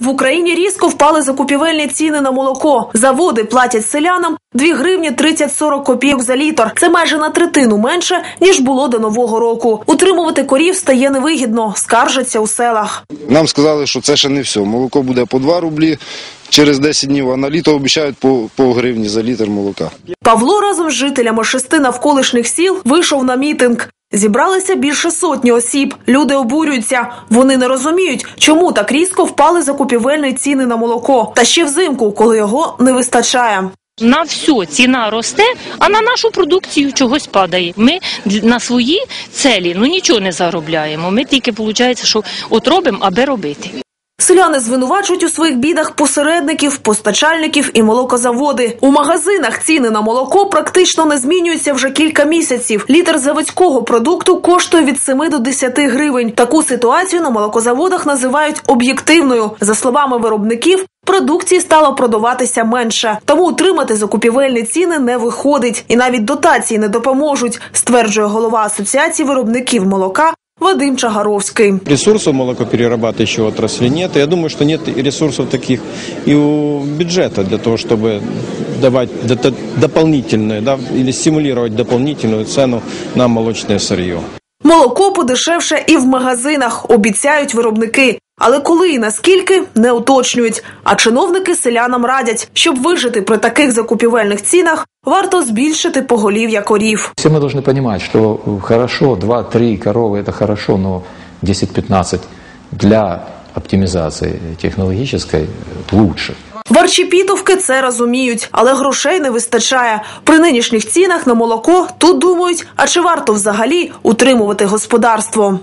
В Україні різко впали закупівельні ціни на молоко. Заводи платять селянам 2 гривні 30-40 копійок за літр. Це майже на третину менше ніж було до нового року. Утримувати корів стає невигідно, скаржаться у селах. Нам сказали, що це ще не все. Молоко буде по 2 рублі через 10 днів, а на літо обіцяють по, по гривні за літр молока. Павло разом з жителями шести навколишніх сіл вийшов на мітинг. Зібралися більше сотні осіб. Люди обурюються. Вони не розуміють, чому так різко впали закупівельні ціни на молоко. Та ще взимку, коли його не вистачає. На все ціна росте, а на нашу продукцію чогось падає. Ми на свої целі ну нічого не заробляємо. Ми тільки виходить, що от робимо, аби робити. Селяни звинувачують у своїх бідах посередників, постачальників і молокозаводи. У магазинах ціни на молоко практично не змінюються вже кілька місяців. Літр заводського продукту коштує від 7 до 10 гривень. Таку ситуацію на молокозаводах називають об'єктивною. За словами виробників, продукції стало продаватися менше, тому утримати закупівельні ціни не виходить, і навіть дотації не допоможуть, стверджує голова асоціації виробників молока Вадим Чагаровський. Ресурсов молокоперерабатывающей отрасли нет. Я думаю, что нет и ресурсов таких и у бюджета для того, чтобы давать дото- дополнительную да, или стимулировать дополнительную цену на молочное сырье. Молоко подешевше і в магазинах, обіцяють виробники. Але коли і наскільки не уточнюють. А чиновники селянам радять, щоб вижити при таких закупівельних цінах, варто збільшити поголів'я корів. Все мы должны понимать, что э, хорошо, 2-3 коровы это хорошо, но 10-15 для оптимизации технологической э, лучше. Варчіпітовки це розуміють, але грошей не вистачає. При нинішніх цінах на молоко тут думають, а чи варто взагалі утримувати господарство.